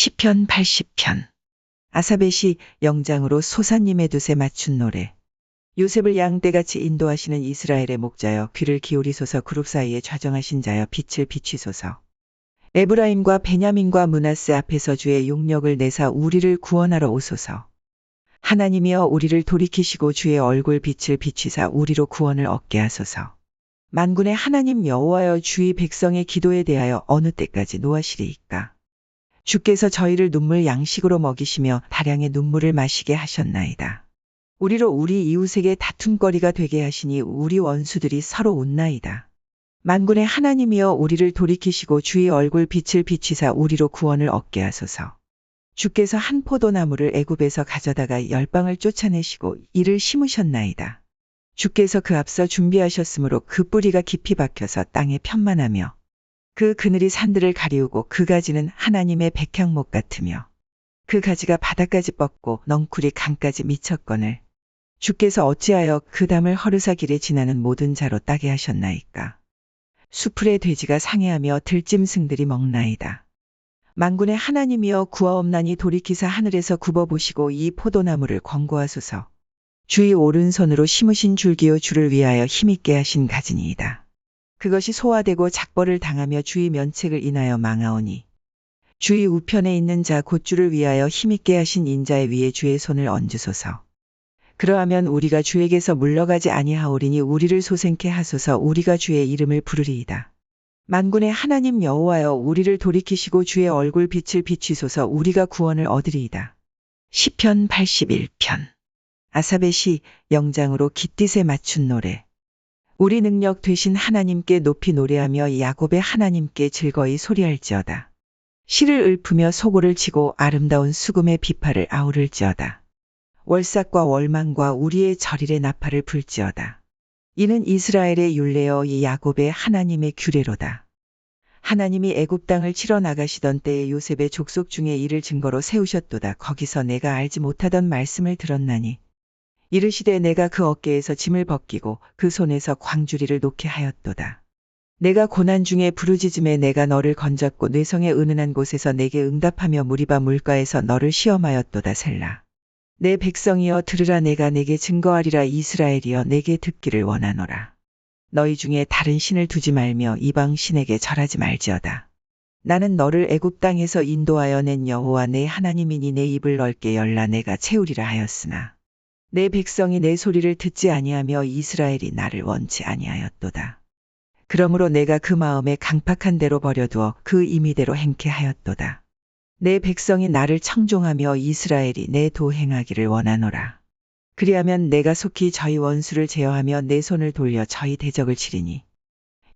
시편 80편. 아사벳이 영장으로 소사님의 돛에 맞춘 노래. 요셉을 양떼같이 인도하시는 이스라엘의 목자여 귀를 기울이소서 그룹 사이에 좌정하신 자여 빛을 비추소서. 에브라임과 베냐민과 문하세 앞에서 주의 용력을 내사 우리를 구원하러 오소서. 하나님이여 우리를 돌이키시고 주의 얼굴 빛을 비추사 우리로 구원을 얻게 하소서. 만군의 하나님 여호와여 주의 백성의 기도에 대하여 어느 때까지 노하시리이까 주께서 저희를 눈물 양식으로 먹이시며 다량의 눈물을 마시게 하셨나이다. 우리로 우리 이웃에게 다툼거리가 되게 하시니 우리 원수들이 서로 웃나이다. 만군의 하나님이여 우리를 돌이키시고 주의 얼굴 빛을 비치사 우리로 구원을 얻게 하소서. 주께서 한 포도나무를 애굽에서 가져다가 열방을 쫓아내시고 이를 심으셨나이다. 주께서 그 앞서 준비하셨으므로 그 뿌리가 깊이 박혀서 땅에 편만하며 그 그늘이 산들을 가리우고 그 가지는 하나님의 백향목 같으며 그 가지가 바닥까지 뻗고 넝쿨이 강까지 미쳤거늘 주께서 어찌하여 그 담을 허르사 길에 지나는 모든 자로 따게 하셨나이까. 수풀의 돼지가 상해하며 들짐승들이 먹나이다. 만군의 하나님이여 구하옵나니 돌이키사 하늘에서 굽어보시고 이 포도나무를 권고하소서. 주의 오른손으로 심으신 줄기요 주를 위하여 힘있게 하신 가지니이다. 그것이 소화되고 작벌을 당하며 주의 면책을 인하여 망하오니 주의 우편에 있는 자 곧 주를 위하여 힘있게 하신 인자의 위에 주의 손을 얹으소서. 그러하면 우리가 주에게서 물러가지 아니하오리니 우리를 소생케 하소서 우리가 주의 이름을 부르리이다. 만군의 하나님 여호와여 우리를 돌이키시고 주의 얼굴 빛을 비추소서 우리가 구원을 얻으리이다. 시편 81편 아사벳이 영장으로 깃딧에 맞춘 노래 우리 능력 되신 하나님께 높이 노래하며 야곱의 하나님께 즐거이 소리할지어다. 시를 읊으며 소고를 치고 아름다운 수금의 비파를 아우를지어다. 월삭과 월망과 우리의 절일의 나팔을 불지어다. 이는 이스라엘의 율례여 이 야곱의 하나님의 규례로다. 하나님이 애굽 땅을 치러 나가시던 때에 요셉의 족속 중에 이를 증거로 세우셨도다. 거기서 내가 알지 못하던 말씀을 들었나니 이르시되 내가 그 어깨에서 짐을 벗기고 그 손에서 광주리를 놓게 하였도다. 내가 고난 중에 부르짖음에 내가 너를 건졌고 뇌성의 은은한 곳에서 내게 응답하며 무리바 물가에서 너를 시험하였도다 셀라. 내 백성이여 들으라 내가 내게 증거하리라 이스라엘이여 내게 듣기를 원하노라. 너희 중에 다른 신을 두지 말며 이방 신에게 절하지 말지어다. 나는 너를 애굽 땅에서 인도하여 낸 여호와 내 하나님이니 내 입을 넓게 열라 내가 채우리라 하였으나 내 백성이 내 소리를 듣지 아니하며 이스라엘이 나를 원치 아니하였도다. 그러므로 내가 그 마음에 강팍한 대로 버려두어 그 임의대로 행케 하였도다. 내 백성이 나를 청종하며 이스라엘이 내 도행하기를 원하노라. 그리하면 내가 속히 저희 원수를 제어하며 내 손을 돌려 저희 대적을 치리니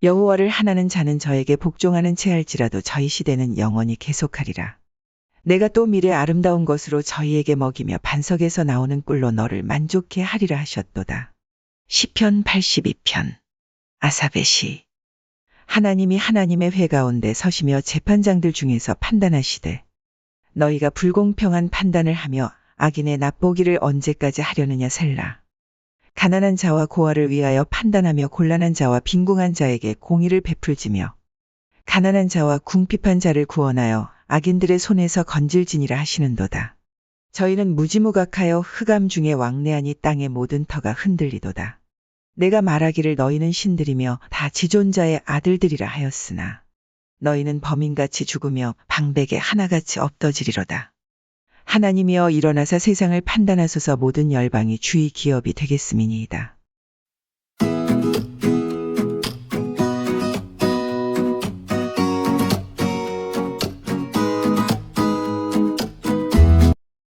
여호와를 하나는 자는 저에게 복종하는 채 할지라도 저희 시대는 영원히 계속하리라. 내가 또 미래 아름다운 것으로 저희에게 먹이며 반석에서 나오는 꿀로 너를 만족해 하리라 하셨도다. 시편 82편 아사벳이 하나님이 하나님의 회 가운데 서시며 재판장들 중에서 판단하시되 너희가 불공평한 판단을 하며 악인의 납보기를 언제까지 하려느냐 셀라. 가난한 자와 고아를 위하여 판단하며 곤란한 자와 빈궁한 자에게 공의를 베풀지며 가난한 자와 궁핍한 자를 구원하여 악인들의 손에서 건질지니라 하시는도다. 저희는 무지무각하여 흑암 중에 왕래하니 땅의 모든 터가 흔들리도다. 내가 말하기를 너희는 신들이며 다 지존자의 아들들이라 하였으나 너희는 범인같이 죽으며 방백에 하나같이 엎어지리로다. 하나님이여 일어나사 세상을 판단하소서 모든 열방이 주의 기업이 되겠음이니이다.